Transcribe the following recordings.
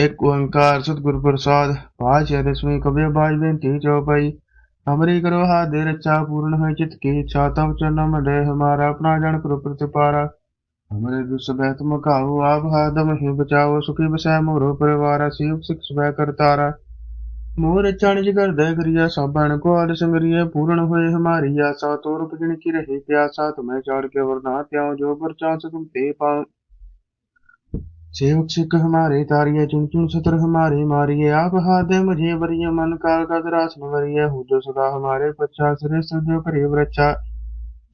ਇੱਕ ਓੰਕਾਰ ਸਤਿਗੁਰ ਪ੍ਰਸਾਦ ਪਾਛੇ ਦਸਵੀਂ ਕਬਿਰ ਬਾਜ ਬੇਨਤੀ ਚਉਪਈ ਹਮਰੀ ਕਰੋ ਹਾਥ ਦੇ ਪੂਰਨ ਹੋਏ ਚਿਤ ਕੀ ਇੱਛਾ ਤਬ ਚਰਨ ਮੰਡੇ ਹਮਾਰਾ ਆਪਣਾ ਜਨ ਕਰੋ ਪ੍ਰਤਿਪਾਰਾ। ਹਮਰੇ ਦੁਸ ਬੈ ਤੁਮ ਆਪ ਹਾਦਮ ਹੀ ਬਚਾਓ, ਸੁਖੀ ਬਸੈ ਮੋਰੋ ਪਰਿਵਾਰਾ, ਸਿਵ ਸਿਖ ਸਵੈ ਕਰਤਾਰਾ ਮੋਰ ਚਣ ਜਿਗਰ ਦੇ ਕਰਿਆ ਸਭਨ ਕੋ ਅਲ ਸੰਗਰੀਏ, ਪੂਰਨ ਹੋਏ ਹਮਾਰੀ ਆਸਾ ਤੋਰ ਪਜਣ ਕੀ ਰਹੇ ਪਿਆਸਾ, ਤੁਮੈ ਚਾੜ ਕੇ ਵਰਨਾ ਤਿਉ ਜੋ ਪਰਚਾਸ ਤੁਮ ਤੇ ਪਾਉ सेवक सिख हमारे तारिये चुन चुन सतर हमारे मारिये आप हाथ मुझे वरिय मन काल का दरासन वरिय हो जो सदा हमारे पच्छा सिरे सजो करे वृक्षा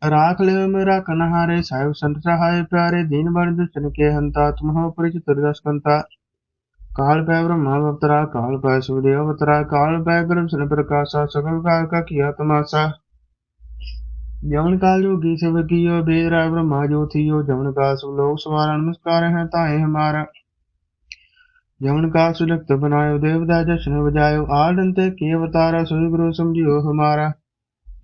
राख ले मेरा कनहारे साहिब संत सहाय प्यारे दीन बन दुष्टन के हंता तुम हो परिचित दशकंता काल पै ब्रह्मा अवतरा काल पै सूर्य अवतरा काल पै गर्भ सन प्रकाशा सकल काल का किया तमाशा जमन काल जोगी सब कियो बेद राय ब्रह्मा जो थियो जमन काल सब लोग सवारा नमस्कार है ताए हमारा जमन काल सुलक्त बनायो देवता जशन बजायो आडंते के अवतारा सोई गुरु समझियो हमारा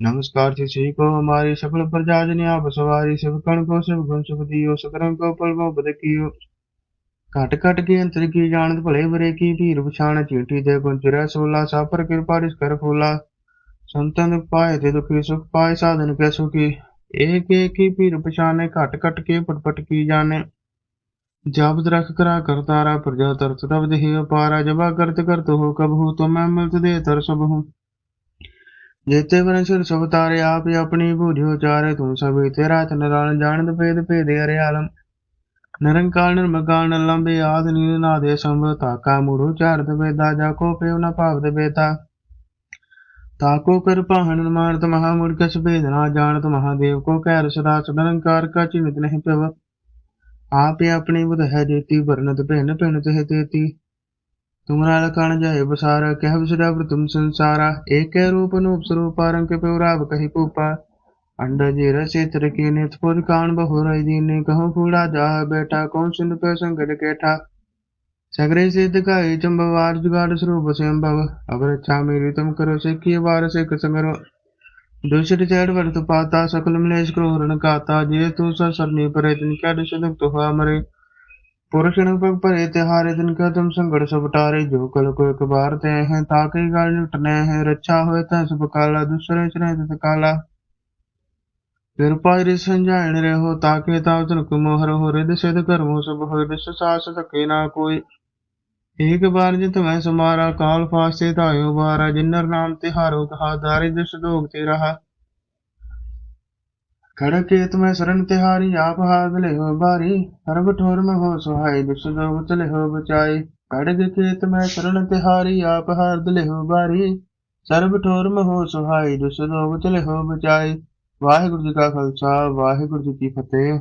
नमस्कार थी श्री को हमारी सफल प्रजा जन आप सवारी शिव कण को शिव गुण सुख दियो सकरम को पल वो बद कियो ਘਟ ਘਟ ਕੇ ਅੰਤਰ ਕੀ ਜਾਣਤ ਭਲੇ ਬਰੇ ਕੀ ਭੀਰ ਪਛਾਣ ਚੀਟੀ ਦੇ ਗੁੰਚਰੈ ਸੋਲਾ ਸਾਪਰ ਕਿਰਪਾ ਰਿਸ ਕਰ ਫੂਲਾ ਸੰਤਨ ਪਾਏ ਤੇ ਦੁਖੀ, ਸੁਖ ਪਾਏ ਸਾਧਨ ਕੈ ਸੁਖੀ। ਏਕ ਏਕ ਕੀ ਭੀਰ ਪਛਾਨੇ ਘਟ ਘਟ ਕੇ ਪਟ ਕੀ ਜਾਣੇ। ਜਬ ਦਰਖ ਕਰਾ ਕਰਤਾਰਾ ਪ੍ਰਜਾ ਤਰਤ ਤਬ ਦੇਹ ਅਪਾਰਾ। ਜਬਾ ਕਰਤ ਕਰਤ ਹੋ ਕਬ ਹੋ ਮੈਂ ਮਿਲਤ ਦੇ ਤਰ ਸਭ ਹੂੰ। ਜੇਤੇ ਵਰਨ ਸਿਰ ਸਭ ਤਾਰੇ, ਆਪ ਆਪਣੀ ਬੂਝਿਓ ਚਾਰੇ। ਤੂੰ ਸਭੇ ਤੇਰਾ ਚੰਦਰਾਨ ਜਾਣਦ ਭੇਦ ਭੇਦੇ ਅਰੇ ਆਲਮ ਨਿਰੰਕਾਲ ਨਿਰਮਕਾਲ ਨਿਰਲੰਬੇ ਆਦ ਨੀਲ ਨਾਦੇ ਸੰਭ। ਤਾਕਾ ਮੂੜੋ ਚਾਰਦ ਵੇਦਾ, ਜਾ ਕੋ ਪਿਉ ਨਾ ਭਾਵ ਦੇ ਬੇਤਾ। ताको कृपाहन मानत महामूर्ख सुभेदना जानत महादेव को कैर सदा सदनकार का चिमित नहीं प्रभ आपे अपनी बुध है देती वर्णत भिन्न भिन्न तह तेती तुमरा लखान जय बसारा कह बिसरा तुम संसारा एक रूप नूप स्वरूप आरंग के प्योराव कही पूपा अंडा जी रसे तिरकी नित पुर कान बहु रही दीने कहूँ फूड़ा जा बेटा कौन सुन पे संकट केठा சகலசேத்துக்காயிச்சம் பவ ஆர்ஜுகாடஸ்வரூபசயம் பவ அபரச்சாமி ரிதம் கரோ சிக்கிய வாரசிக்க சங்கரோ दूसरी चैड वर्त पाता सकल मलेश क्रोहरण काता जे तू सरणी परे तिन क्या दिशुदक तो मरे पुरुषण पग परे तिहारे दिन का तुम संगड़ सब टारे जो कल को एक बार ते हैं ताके गाल निपटने हैं रक्षा हो तह सब काला दूसरे चरे तत काला कृपा रिस संजायण रहो ताके ताव तन कुमोहर हो रिद सिद्ध कर्मो सब हो रिस सास सके ना कोई ਏਕ ਬਾਰ ਜਿਤ ਮੈਂ ਸਮਾਰਾ, ਕਾਲ ਫਾਸੇ ਧਾਇਓ ਬਾਰਾ ਜਿਨਰ ਨਾਮ ਤੇ ਹਾਰੋ ਕਹਾ, ਦਾਰਿ ਦਿਸ ਦੋਗ ਤੇ ਰਹਾ। ਖੜ ਕੇਤ ਮੈਂ ਸਰਨ ਤਿਹਾਰੀ, ਆਪ ਹਾਦ ਲਿਓ ਬਾਰੀ। ਸਰਬ ਠੋਰ ਮੈਂ ਹੋ ਸੁਹਾਈ, ਦਿਸ ਦੋਗ ਤਲੇ ਹੋ ਬਚਾਈ। ਖੜ ਕੇਤ ਮੈਂ ਸਰਨ ਤਿਹਾਰੀ, ਆਪ ਹਾਦ ਲਿਓ ਬਾਰੀ। ਸਰਬ ਠੋਰ ਮੈਂ ਹੋ ਸੁਹਾਈ, ਦਿਸ ਉਚਲੇ ਹੋ ਬਚਾਈ। ਵਾਹਿਗੁਰੂ ਜੀ ਕਾ ਖਾਲਸਾ, ਵਾਹਿਗੁਰੂ ਜੀ ਕੀ ਫਤਿਹ।